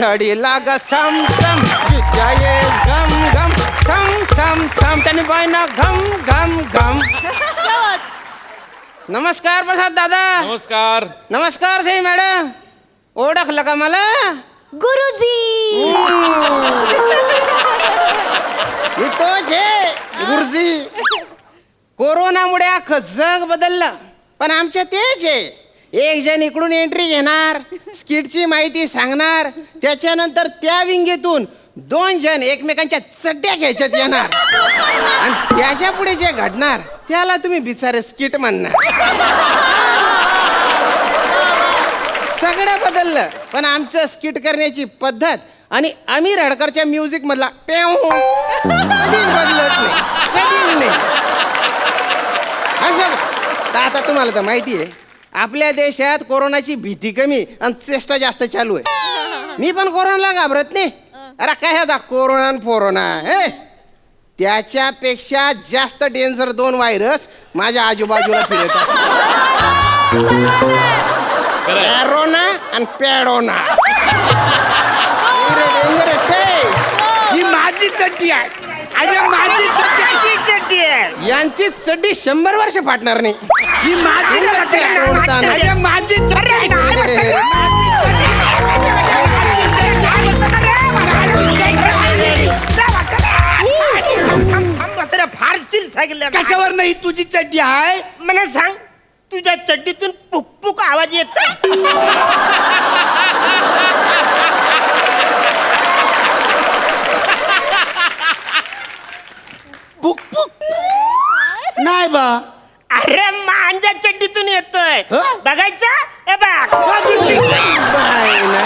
थडी लाग थम थम विद्याये घम घम थम थम थम त्याने बायना घम घम घम नमस्कार प्रसाद दादा. नमस्कार. नमस्कार सई मॅडम. ओळखलं का मला? गुरुजी. मी तोच आहे गुरुजी. कोरोनामुळे अख्खं जग बदललं. पण आमच्या तेच आहे एक जण इकडून एंट्री घेणार. स्किटची माहिती सांगणार त्याच्यानंतर त्या विंगेतून दोन जण एकमेकांच्या चड्ड्या घ्यायच्यात येणार. आणि त्याच्या पुढे जे घडणार त्याला तुम्ही बिचारे स्किट म्हणणार. सगळं बदललं पण आमचं स्किट करण्याची पद्धत आणि अमीर हडकरच्या म्युझिक मधला पेव कधीच बदलत नाही कधीच नाही. असं तर आता तुम्हाला तर माहिती आहे आपल्या देशात कोरोनाची भीती कमी आणि चेष्टा जास्त चालू आहे. मी पण कोरोनाला घाबरत नाही. अरे काय आता कोरोना आणि फोरोना हे? त्याच्यापेक्षा जास्त डेंजर दोन व्हायरस माझ्या आजूबाजूला फिरत पॅरोना आणि पॅडोना डेंजर आहे ते. ही. माझी चड्डी आहे. अरे माझी चड्डी ही चड्डी आहे? यांची चड्डी शंभर वर्ष फाटणार नाही. ही माझी चड्डी आहे. अरे माझी चड्डी आहे. कशावर नाही तुझी चड्डी आहे? मला सांग तुझ्या चड्डीतून पुकपुक आवाज येत पुक पुक नाही बा. अरे माझ्या चड्डीतून येतोय. ह? बघायचं? हे बघ. बाय ना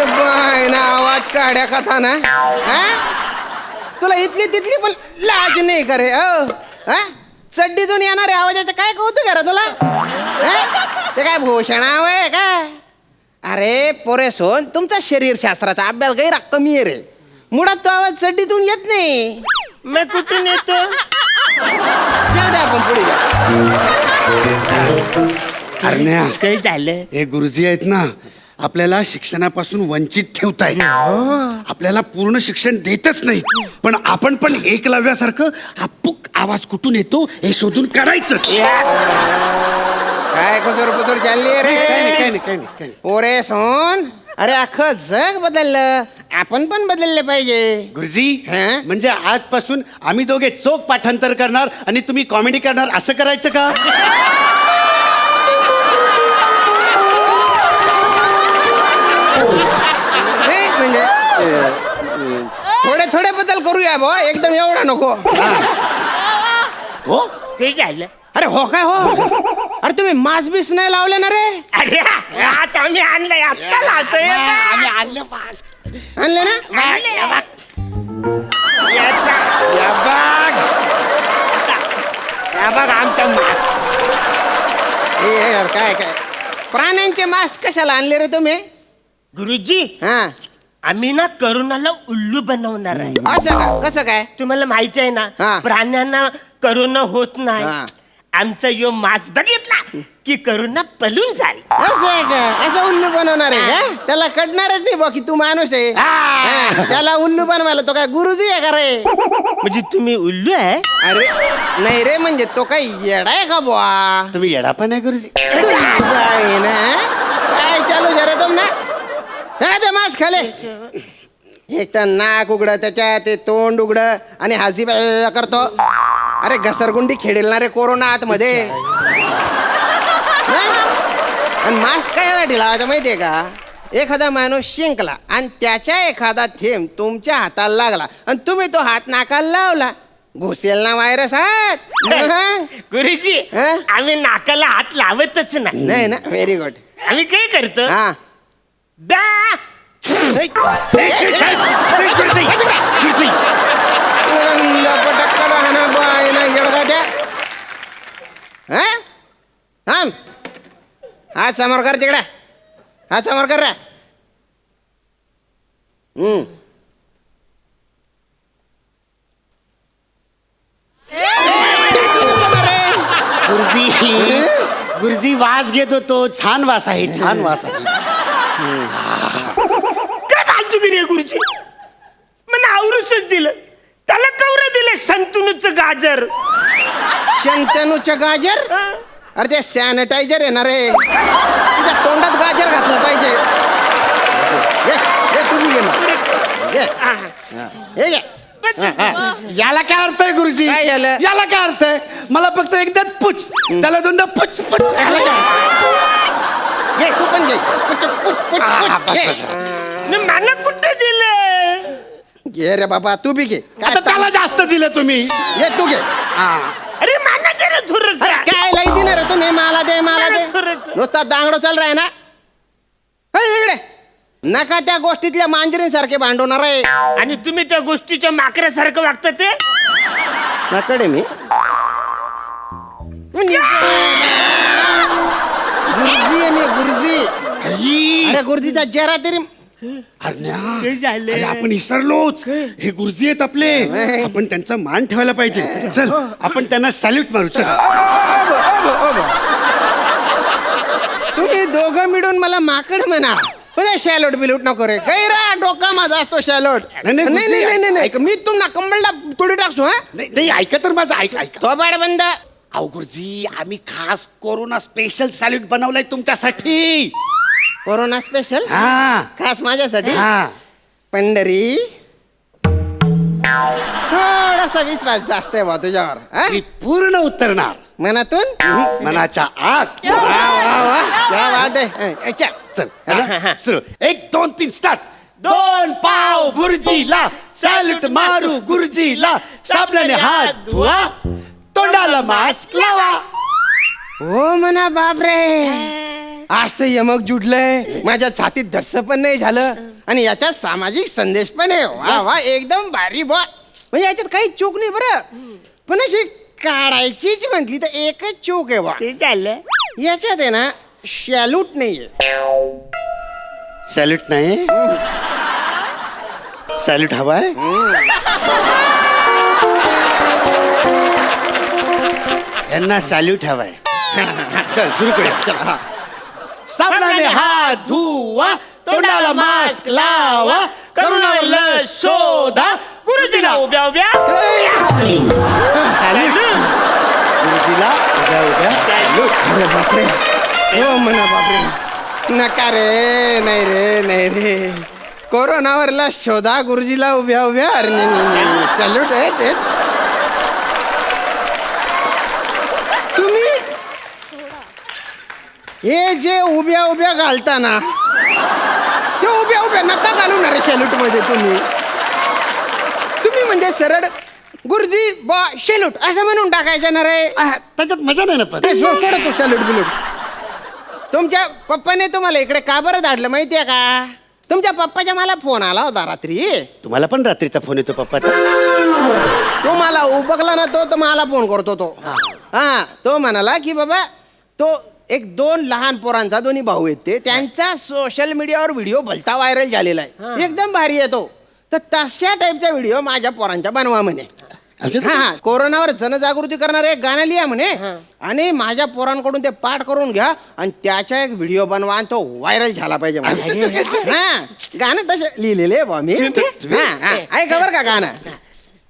ए बाय ना आवाज काढ्या कथा ना. हा? तुला इथली तिथली पण लाज नाही करे अ हा? चड्डीतून येणाऱ्या आवाजाचं काय कौतुक आहे रे तुला? हा? ते काय भूषणाव आहे काय अरे पोरे सोन तुमचा शरीर शास्त्राचा अभ्यास गैर कमी आहे रे. मुळात तो आवाज चड्डीतून येत नाही. मग कुठून येतो जाऊ दे आपण पुढे जाऊ. अरण्या काही झालं हे गुरुजी आहेत ना आपल्याला शिक्षणापासून वंचित ठेवतायत. आपल्याला पूर्ण शिक्षण देतच नाही पण आपण पण एकलव्यासारखं हा पुक आवाज कुठून येतो हे शोधून काढायचं. काय कुसर पुसर चालली आहे काय नाही काय रे नाही काय नाही काय नाही. पोरे सोन अरे अख्खं जग बदललं आपण पण बदलले पाहिजे. गुरुजी हं? म्हणजे आजपासून आम्ही दोघे चोख पाठांतर करणार आणि तुम्ही कॉमेडी करणार असं करायचं का? नाही म्हणजे अं, थोडे थोडे बदल करूया भाऊ एकदम एवढा नको. हो. काही झालं अरे हो काय हो? अरे तुम्ही मास बीस नाही लावले ना रे? अरे आज आम्ही आणलंय आत्ता लावतोय आम्ही आणलं पास आणले ना? या बघ. या बघ. आमच्या मास. हे यार काय काय? प्राण्यांचे मास कशाला आणले रे तुम्ही? गुरुजी हा. आम्ही ना करोनाला उल्लू बनवणार आहे. असं का? कसं काय? तुम्हाला माहिती आहे हा. ना प्राण्यांना करोना होत नाही. आमचा यो मास बघितला की करोना पलून जाईल. असं आहे का? असं उल्लू बनवणार आहे का? त्याला कळणारच नाही बा की तू माणूस आहे. हा, त्याला उल्लू बनवायला तो काय गुरुजी आहे का रे? म्हणजे तुम्ही उल्लू आहे? अरे नाही रे म्हणजे तो काही येडा आहे का बुवा? तुम्ही येडा पण आहे गुरुजी. बाई ना? काय चालू जरा तुम ना चला ते मास खाले. एक तर नाक उघड त्याच्या ते तोंड उघड आणि हाजी करतो. अरे घसरगुंडी खेळेल ना रे कोरोना आतमध्ये हं? आणि मास्क काय लावायचा माहितीये का एखादा माणूस शिंकला आणि त्याच्या एखादा थेंब तुमच्या हाताला लागला आणि तुम्ही तो हात नाकाला लावला घुसेल ना व्हायरस हात हं? गुरुजी हा? आम्ही नाकाला हात लावतच नाही नाही ना व्हेरी गुड आम्ही काय करतो हा हां? हा समोर कर तिकडे. हा समोर कर रा. गुरुजी गुरुजी वास घेत होतो. छान वास आहे छान वास आहे. काय फालतू गिरी गुरुजी? मला आवरूसच दिलं. त्याला कवर दिले संतुनूचं गाजर. अरे ते सॅनिटायझर आहे ना रे तुझ्या तोंडात गाजर घातलं पाहिजे ये, ये तुम्ही घे मग. ये. हा, हे घे. हा, हा. याला काय अर्थ आहे गुरुजी काय झालं? याला काय अर्थ आहे मला फक्त एकदा पुच त्याला दोनदा पुच पुच याला काय? घे तू पण घे पुच, पुच, पुच, हा, पुच. बस, घे. बस. न मला कुठे दिले घे रे बाबा तू बी घे काय आता त्याला जास्त दिलं तुम्ही ये तू घे नुसता दांगडो चाल राय ना. इकडे. नका त्या गोष्टीतल्या मांजरीसारखे भांडवणार आहे. आणि तुम्ही त्या गोष्टीच्या माकऱ्यासारखं वागता ते? नकडे मी. म्हणजे- गुरुजी आहे मी गुरुजी. अरे गुरुजीचा चेहरा तरी अरण्या, काय झालं? अरे आपण विसरलोच हे? गुरुजी आहेत आपले. आपण त्यांचा मान ठेवायला पाहिजे. चल आपण त्यांना सॅल्यूट मारू चल. दोघं मिळून मला माकड म्हणा. शॅलोट बिलूट नको रे. गैरा डोका माझा असतो शॅलोट. नाही, नाही नाही नाही नाही, नाही. मी तुम्हाला कंबलला तोडी टाकतो हा? नाही नाही, ऐका तर माझं ऐका ऐका. तो बाड बंद. अहो गुरुजी आम्ही खास कोरोना स्पेशल सॅल्यूट बनवलाय तुमच्यासाठी. कोरोना स्पेशल हा. खास माझ्यासाठी? हा. पंढरी. थोडासा विश्वास जास्त आहे बा तुझ्यावर हा? मी पूर्ण उतरणार. मनातून? मनाच्या आत. वा वा वा. क्या आहे. अच्छा. चल है? सुरू. एक दोन तीन स्टार्ट दोन पाव गुरुजीला सॅल्यूट मारू गुरुजीला. साबणाने हात धुवा तोंडाला मास्क लावा. हो म्हणा बापरे. आज तर यमक जुडलंय. माझ्या छातीत धस्स पण नाही झालं. आणि याच्यात सामाजिक संदेश पण आहे. वा वा एकदम भारी बॉ. म्हणजे याच्यात काही चूक नाही बरं. पण अशी काढायचीच म्हटली तर एकच चूक आहे बा. ते झालं. याच्यात आहे ना शॅलूट नाहीये. सॅल्यूट नाही? सॅल्यूट हवाय? यांना सॅल्यूट हवाय. चल सुरू करूया. चल हा. साबणाने हात धुवा तोंडाला मास्क लावा करुणावर लस शोधा. गुरुजीला उभ्या उभ्या. गुरुजीला उद्या उद्या अरे बापरे हो म्हणा बापरे नका रे नाही रे नाही रे कोरोनावरला शोधा गुरुजीला उभ्या उभ्या अरे नाही, नाही, नाही, नाही. सॅल्यूट आहे ते तुम्ही? हे जे उभ्या उभ्या घालता ना ते उभ्या उभ्या नका घालू ना रे सॅल्यूटमध्ये तुम्ही. तुम्ही म्हणजे सरळ गुरुजी बा सॅल्यूट असं म्हणून टाकायचं ना रे. आह, त्याच्यात मजा नाही ना पण. ते सो- सोडा तो सॅल्यूट बिल्यूट तुमच्या पप्पाने तुम्हाला इकडे का बरं धाडलं माहितीये का? तुमच्या पप्पाच्या मला फोन आला होता रात्री. तुम्हाला पण रात्रीचा फोन येतो पप्पाचा. तो मला उबगला ना तो तर मला फोन करतो तो. हा. तो म्हणाला की बाबा तो एक दोन लहान पोरांचा दोन्ही भाऊ आहेत ते. त्यांचा सोशल मीडियावर व्हिडिओ भलता व्हायरल झालेला आहे. एकदम भारी आहे तो. तर तशा टाईपचा व्हिडिओ माझ्या पोरांच्या बनवा म्हणे. हा हा कोरोनावर जनजागृती करणारे एक गाणं लिहा म्हणे. आणि माझ्या पोरांकडून ते पाठ करून घ्या आणि त्याचा एक व्हिडिओ बनवा आणि तो व्हायरल झाला पाहिजे म्हणे. हा गाणं तसे लिहिलेले बा मी. हा, हा. ऐका बरं का गाणं.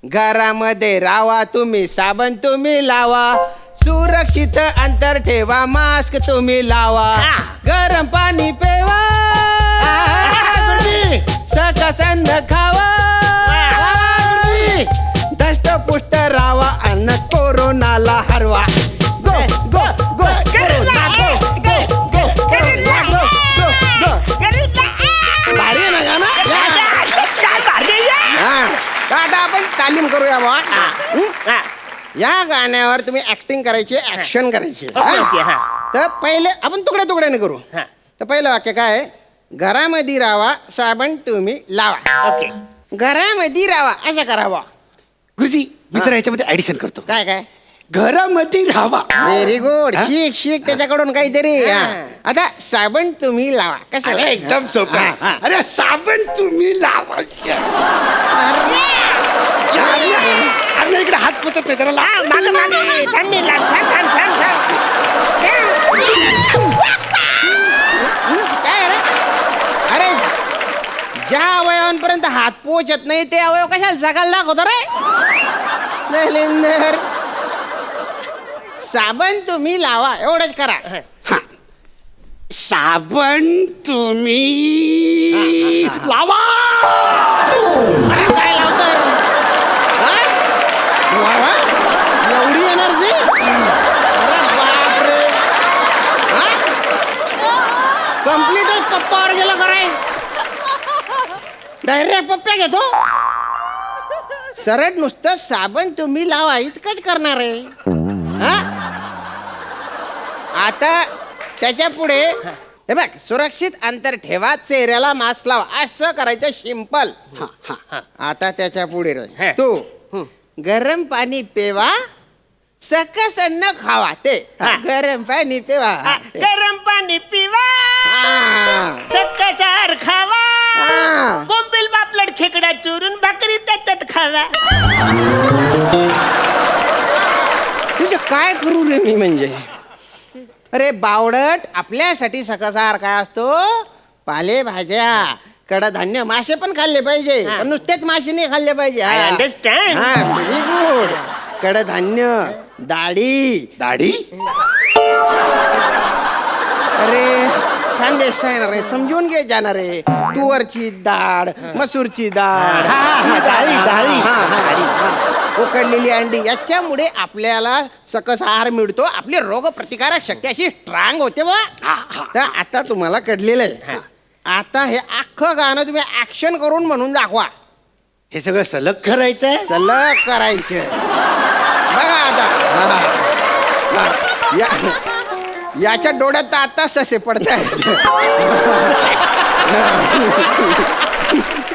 घरामध्ये राहा तुम्ही साबण तुम्ही लावा. सुरक्षित अंतर ठेवा मास्क तुम्ही लावा. गरम पाणी पेवा. सकसंद खावा दष्टपुष्ट या गाण्यावर तुम्ही ऍक्टिंग करायची ऍक्शन करायची. हा? तर पहिले आपण तुकड्या तुकड्याने करू. हा. तर पहिलं वाक्य काय? आहे? घरामध्ये राहा साबण तुम्ही लावा. ओके. घरामध्ये राहा असं करावा. गुरुजी मी तर याच्यामध्ये ऍडिशन करतो. काय काय? घरामध्ये राहावा. व्हेरी गुड शिक शिक त्याच्याकडून काहीतरी. हा. आता साबण तुम्ही लावा. कसं? अरे एकदम सोपं हा, हा. अरे साबण तुम्ही लावा. इकडे हात पोचत नाही त्याला लाव. मागे मागे. थांब मी लाग थांब थांब. थांब थांब काय रे? अरे ज्या अवयवांपर्यंत हात पोचत नाही ते अवयव कशाला सकाळ दाखवतो रे? दलिंदर साबण तुम्ही लावा एवढंच करा. हा. साबण तुम्ही लावा! काय लावतोय? हा? लावा? एवढी एनर्जी अरे बापरे कम्प्लीटच पप्पावर गेलं कराय डायरेक्ट पप्प्या घेतो सरळ नुसतं साबण तुम्ही लावा इतकंच करणार आहे हा? आता त्याच्या पुढे हे बघ सुरक्षित अंतर ठेवा चेहऱ्याला मास्क लावा असं करायचं सिंपल आता त्याच्या पुढे रे. हे. तू गरम पाणी पेवा सकस अन्न खावा ते. हा. गरम पाणी पेवा. हा, गरम पाणी पिवा हा. सक्काचार खावा. हा. बोंबील बापलट खेकडा चोरून भाकरी त्याच्यात खावा. तुझं काय करू रे मी म्हणजे? अरे बावडट आपल्यासाठी सकसार काय असतो? पालेभाज्या. कडधान्य मासे पण खाल्ले पाहिजे हा. पण नुसतेच मासे नाही खाल्ले पाहिजे. हा. व्हेरी गुड कडधान्य डाळी दाढी? अरे खानदेश आहे ना रे समजून घे जाणार. रे तुवरची डाळ मसूरची डाळ हा, हा, डाळी, डाळी. हा, हा, डाळी, हा. उकडलेली अंडी याच्यामुळे आपल्याला सकस आहार मिळतो आपली रोग प्रतिकारक शक्ती अशी स्ट्रॉंग होते बा. तर आता तुम्हाला कळलेलं आहे. आता हे अख्खं गाणं तुम्ही ऍक्शन करून म्हणून दाखवा. हे सगळं सलग करायचंय? सलग करायचं. बघा आता. हा. हा. या- याच्या डोळ्यात तर आताच तसे पडत आहेत